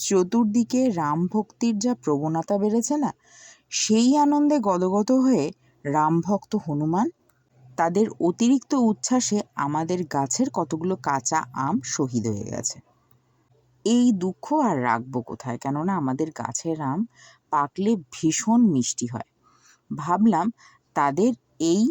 চতুর্দিকে রাম ভক্তির যা প্রবণতা বেড়েছে না, সেই আনন্দে গদগদ হয়ে রামভক্ত হনুমান, তাদের অতিরিক্ত উচ্ছ্বাসে আমাদের গাছের কতগুলো কাঁচা আম শহীদ হয়ে গেছে। এই দুঃখ আর রাখব কোথায়? কেননা আমাদের গাছের আম পাকলে ভীষণ মিষ্টি হয়। ভাবলাম তাদের এই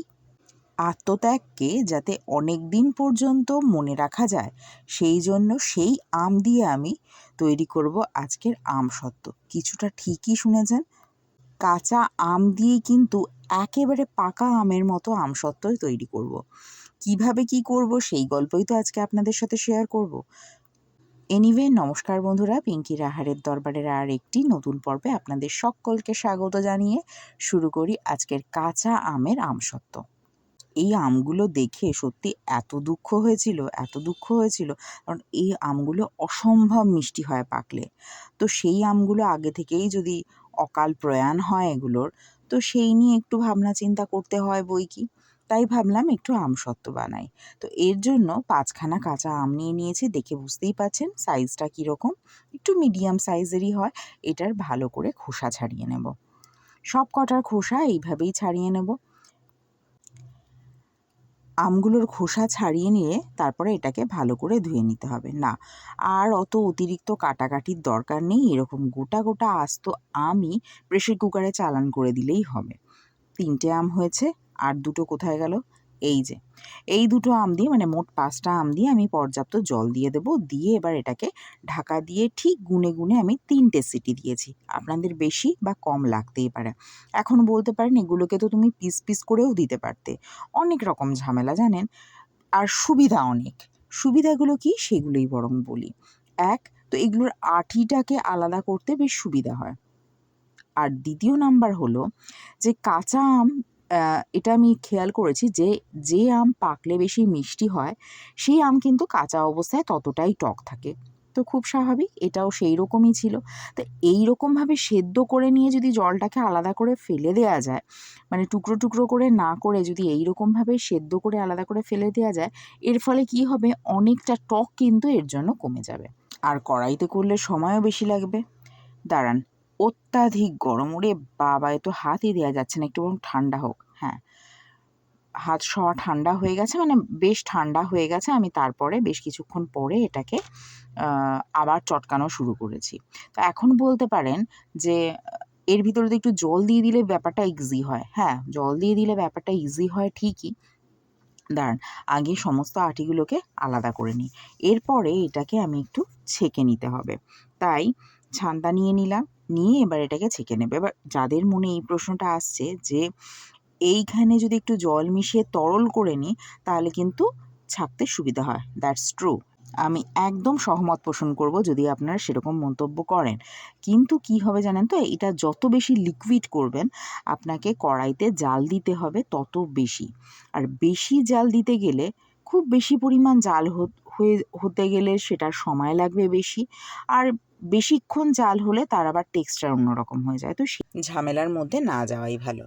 আত্মত্যাগকে যাতে অনেক দিন পর্যন্ত মনে রাখা যায়, সেই জন্য সেই আম দিয়ে আমি তৈরি করব আজকের আম সত্ত্ব। কিছুটা ঠিকই শুনেছেন। কাঁচা আম দিয়েই কিন্তু একেবারে পাকা আমের মতো আমসত্ত্বই তৈরি করব। কীভাবে কি করব সেই গল্পই তো আজকে আপনাদের সাথে শেয়ার করব। এনিওয়ে নমস্কার বন্ধুরা, পিঙ্কি রাহারের দরবারের আর একটি নতুন পর্বে আপনাদের সকলকে স্বাগত জানিয়ে শুরু করি আজকের কাঁচা আমের আমসত্ত্ব এই আমগুলো দেখে সত্যি এত দুঃখ হয়েছিল, এত দুঃখ হয়েছিল। কারণ এই আমগুলো অসম্ভব মিষ্টি হয় পাকলে। তো সেই আমগুলো আগে থেকেই যদি অকাল প্রয়াণ হয় এগুলোর, তো সেই নিয়ে একটু ভাবনা চিন্তা করতে হয় বই কি। তাই ভাবলাম একটু আমসত্ত্ব বানাই। তো এর জন্য পাঁচখানা কাঁচা আম নিয়ে নিয়েছি, দেখে বুঝতেই পাচ্ছেন সাইজটা কীরকম। একটু মিডিয়াম সাইজেরই হয়, এটার ভালো করে খোসা ছাড়িয়ে নেব। সব কটার খোসা এইভাবেই ছাড়িয়ে নেব। আমগুলোর খোসা ছাড়িয়ে নিয়ে তারপরে এটাকে ভালো করে ধুয়ে নিতে হবে। না, আর অত অতিরিক্ত কাটাকাটির দরকার নেই। এরকম গোটা গোটা আস্ত আমই প্রেশার কুকারে চালান করে দিলেই হবে। তিনটে আম হয়েছে, আর দুটো কোথায় গেল? এই যে, এই দুটো আম দিয়ে মানে মোট পাঁচটা আম দিয়ে আমি পর্যাপ্ত জল দিয়ে দেবো। দিয়ে এবার এটাকে ঢাকা দিয়ে ঠিক গুনে গুনে আমি তিনটে সিটি দিয়েছি। আপনাদের বেশি বা কম লাগতেই পারে। এখন বলতে পারেন, এগুলোকে তো তুমি পিস পিস করেও দিতে পারতে। অনেক রকম ঝামেলা, জানেন? আর সুবিধা অনেক। সুবিধাগুলো কি? সেগুলোই বরং বলি। এক, তো এগুলোর আঠিটাকে আলাদা করতে বেশ সুবিধা হয়। আর দ্বিতীয় নাম্বার হলো যে, কাঁচা আম এটা আমি খেয়াল করেছি যে যে আম পাকলে বেশি মিষ্টি হয়, সেই আম কিন্তু কাঁচা অবস্থায় ততটাই টক থাকে। তো খুব স্বাভাবিক, এটাও সেই রকমই ছিল। তো এই রকমভাবে সেদ্ধ করে নিয়ে যদি জলটাকে আলাদা করে ফেলে দেওয়া যায় মানে টুকরো টুকরো করে না করে যদি এই রকমভাবে সেদ্ধ করে আলাদা করে ফেলে দেওয়া যায়, এর ফলে কি হবে? অনেকটা টক কিন্তু এর জন্য কমে যাবে। আর কড়াইতে করলে সময়ও বেশি লাগবে। দাঁড়ান অত্যাধিক গরম। ওরে বাবা, এ তো হাতই দেওয়া যাচ্ছে না, একটু বরং ঠান্ডা হোক। হ্যাঁ হাত সওয়া ঠান্ডা হয়ে গেছে মানে বেশ ঠান্ডা হয়ে গেছে। আমি তারপরে বেশ কিছুক্ষণ পরে এটাকে আবার চটকানো শুরু করেছি। তো এখন বলতে পারেন যে, এর ভিতরে তো একটু জল দিয়ে দিলে ব্যাপারটা ইজি হয়। হ্যাঁ জল দিয়ে দিলে ব্যাপারটা ইজি হয় ঠিকই। দাঁড়ান, আগে সমস্ত আটিগুলোকে আলাদা করে নিই। এরপরে এটাকে আমি একটু ছেঁকে নিতে হবে। তাই ছান্দা নিয়ে নিলাম। নিয়ে এবার এটাকে ছেঁকে নেবে। এবার যাদের মনে এই প্রশ্নটা আসছে যে, এইখানে যদি একটু জল মিশিয়ে তরল করে নিই, তাহলে কিন্তু ছাকতে সুবিধা হয়। দ্যাটস ট্রু আমি একদম সহমত পোষণ করব যদি আপনারা সেরকম মন্তব্য করেন। কিন্তু কি হবে জানেন তো? এটা যত বেশি লিকুইড করবেন, আপনাকে কড়াইতে জাল দিতে হবে তত বেশি। আর বেশি জাল দিতে গেলে খুব বেশি পরিমাণ জাল হয়ে, হতে গেলে সেটার সময় লাগবে বেশি। আর বেশিক্ষণ জাল হলে তার আবার টেক্সচার অন্যরকম হয়ে যায়। তো ঝামেলার মধ্যে না যাওয়াই ভালো।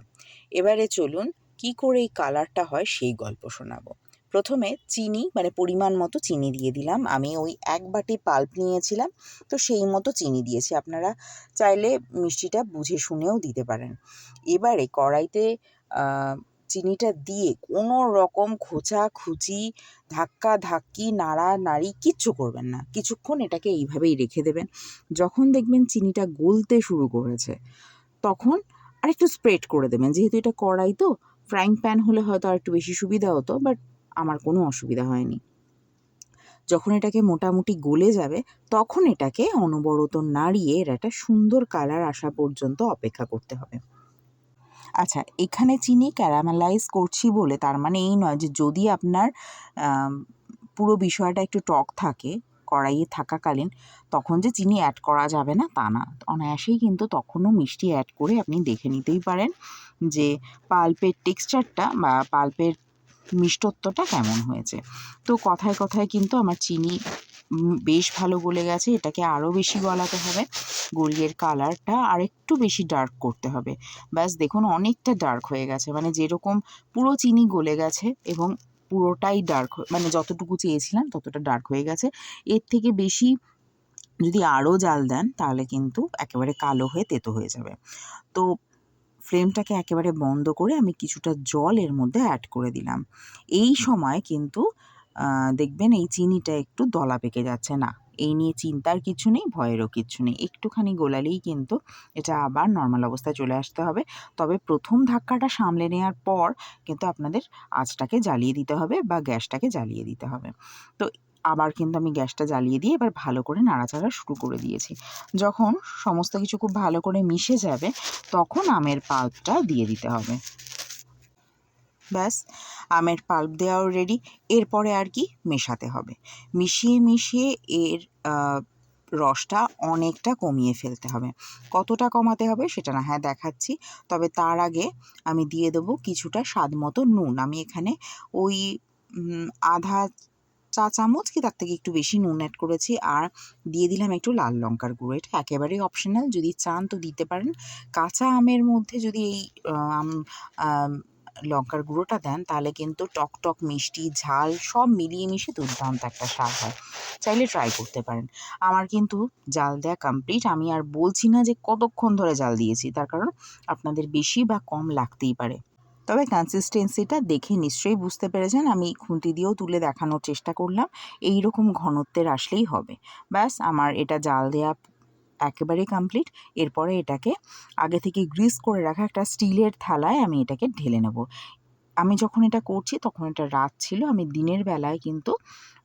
এবারে চলুন কি করে এই কালারটা হয় সেই গল্প শোনাবো। প্রথমে চিনি মানে পরিমাণ মতো চিনি দিয়ে দিলাম। আমি ওই এক বাটি পাল্প নিয়েছিলাম, তো সেই মতো চিনি দিয়েছি। আপনারা চাইলে মিষ্টিটা বুঝে শুনেও দিতে পারেন। এবারে কড়াইতে চিনিটা দিয়ে কোনো রকম খোঁচা, খুচি, ধাক্কা, ধাক্কি, নাড়া, নাড়ি কিচ্ছু করবেন না। কিছুক্ষণ এটাকে এইভাবেই রেখে দেবেন। যখন দেখবেন চিনিটা গলতে শুরু করেছে, তখন আরেকটু স্প্রেড করে দেবেন। যেহেতু এটা কড়াই তো ফ্রাইং প্যান হলে হয়তো আর একটু বেশি সুবিধা হতো বাট আমার কোনো অসুবিধা হয়নি। যখন এটাকে মোটামুটি গলে যাবে, তখন এটাকে অনবরত নাড়িয়ে এর একটা সুন্দর কালার আসা পর্যন্ত অপেক্ষা করতে হবে। আচ্ছা এখানে চিনি ক্যারামেলাইজ করছি বলে তার মানে এই নয় যে যদি আপনার পুরো বিষয়টা একটু টক থাকে, কড়াইয়ে থাকাকালীন, তখন যে চিনি অ্যাড করা যাবে না তা না। অনায়াসেই কিন্তু তখনও মিষ্টি অ্যাড করে আপনি দেখে নিতেই পারেন যে পাল্পের টেক্সচারটা বা পাল্পের মিষ্টত্বটা কেমন হয়েছে। তো কথায় কথায় কিন্তু আমার চিনি বেশ ভালো গলে গেছে। এটাকে আরও বেশি গলাতে হবে। গলিয়ের কালারটা আর একটু বেশি ডার্ক করতে হবে। ব্যাস, দেখুন অনেকটা ডার্ক হয়ে গেছে। মানে যেরকম পুরো চিনি গলে গেছে এবং পুরোটাই ডার্ক মানে যতটুকু চেয়েছিলাম ততটা ডার্ক হয়ে গেছে। এর থেকে বেশি যদি আরও জাল দেন তাহলে কিন্তু একেবারে কালো হয়ে তেতো হয়ে যাবে। তো ফ্লেমটাকে একেবারে বন্ধ করে আমি কিছুটা জল এর মধ্যে অ্যাড করে দিলাম। এই সময় কিন্তু দেখবেন এই চিনিটা একটু দলা পেকে যাচ্ছে না। এই নিয়ে চিন্তার কিছু নেই, ভয়েরও কিছু নেই। একটুখানি গোলালেই কিন্তু এটা আবার নর্মাল অবস্থায় চলে আসতে হবে। তবে প্রথম ধাক্কাটা সামলে নেওয়ার পর কিন্তু আপনাদের আঁচটাকে জ্বালিয়ে দিতে হবে বা গ্যাসটাকে জ্বালিয়ে দিতে হবে। তো আবার কিন্তু আমি গ্যাসটা জ্বালিয়ে দিয়ে এবার ভালো করে নাড়াচাড়া শুরু করে দিয়েছি। যখন সমস্ত কিছু খুব ভালো করে মিশে যাবে, তখন আমের পাল্পটা দিয়ে দিতে হবে। ব্যাস, আমের পাল্প দেওয়াও রেডি এরপরে আর কি মেশাতে হবে। মিশিয়ে মিশিয়ে এর রসটা অনেকটা কমিয়ে ফেলতে হবে। কতটা কমাতে হবে সেটা না হ্যাঁ দেখাচ্ছি। তবে তার আগে আমি দিয়ে দেবো কিছুটা স্বাদ মতো নুন। আমি এখানে ওই আধা চা চামচ কি তার থেকে একটু বেশি নুন অ্যাড করেছি। আর দিয়ে দিলাম একটু লাল লঙ্কার গুঁড়ো। এটা একেবারেই অপশনাল যদি চান তো দিতে পারেন। কাঁচা আমের মধ্যে যদি এই লঙ্কার গুঁড়োটা দেন, তাহলে কিন্তু টক টক মিষ্টি, ঝাল সব মিলিয়ে মিশে দুর্দান্ত একটা স্বাদ হয়। চাইলে ট্রাই করতে পারেন। আমার কিন্তু জাল দেওয়া কমপ্লিট আমি আর বলছি না যে কতক্ষণ ধরে জাল দিয়েছি, তার কারণ আপনাদের বেশি বা কম লাগতেই পারে। তবে কনসিস্টেন্সিটা দেখে নিশ্চয়ই বুঝতে পেরেছেন। আমি খুন্তি দিয়েও তুলে দেখানোর চেষ্টা করলাম। এই রকম ঘনত্বের আসলেই হবে। ব্যাস, আমার এটা জাল দেওয়া একেবারেই কমপ্লিট এরপরে এটাকে আগে থেকে গ্রিস করে রাখা একটা স্টিলের থালায় আমি এটাকে ঢেলে নেব। আমি যখন এটা করছি তখন এটা রাত ছিল, আমি দিনের বেলায় কিন্তু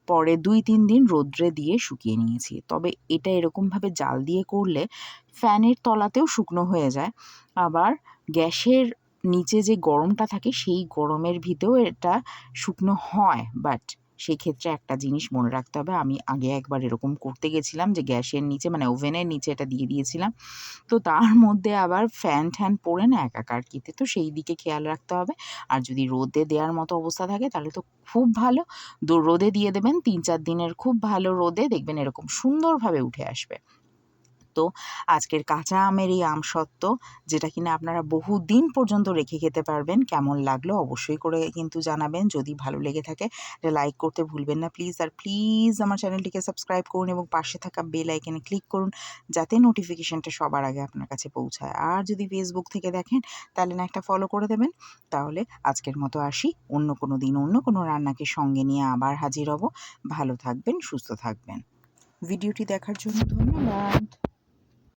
পরে দুই তিন দিন রোদ্রে দিয়ে শুকিয়ে নিয়েছি। তবে এটা এরকমভাবে জাল দিয়ে করলে ফ্যানের তলাতেও শুকনো হয়ে যায়। আবার গ্যাসের নিচে যে গরমটা থাকে সেই গরমের ভিতরেও এটা শুকনো হয় বাট সেই ক্ষেত্রে একটা জিনিস মনে রাখতে হবে। আমি আগে একবার এরকম করতে গেছিলাম যে গ্যাসের নিচে মানে ওভেনের নিচে এটা দিয়ে দিয়েছিলাম। তো তার মধ্যে আবার ফ্যান ঠ্যান পড়ে না একাকার কিতে তো সেই দিকে খেয়াল রাখতে হবে। আর যদি রোদে দেওয়ার মতো অবস্থা থাকে, তাহলে তো খুব ভালো। রোদে দিয়ে দেবেন তিন চার দিনের খুব ভালো রোদে দেখবেন এরকম সুন্দরভাবে উঠে আসবে। তো আজকের কাঁচা আমের এই আম সত্ত্ব যেটা কিনা আপনারা বহু দিন পর্যন্ত রেখে খেতে পারবেন, কেমন লাগল অবশ্যই করে কিন্তু জানাবেন। যদি ভালো লেগে থাকে লাইক করতে ভুলবেন না প্লিজ। আর প্লিজ আমার চ্যানেলটিকে সাবস্ক্রাইব করুন এবং পাশে থাকা বেল আইকনে ক্লিক করুন, যাতে নোটিফিকেশানটা সবার আগে আপনার কাছে পৌঁছায়। আর যদি ফেসবুক থেকে দেখেন, তাহলে না একটা ফলো করে দেবেন। তাহলে আজকের মতো আসি। অন্য কোনো দিন অন্য কোনো রান্নাকে সঙ্গে নিয়ে আবার হাজির হব। ভালো থাকবেন, সুস্থ থাকবেন। ভিডিওটি দেখার জন্য ধন্যবাদ।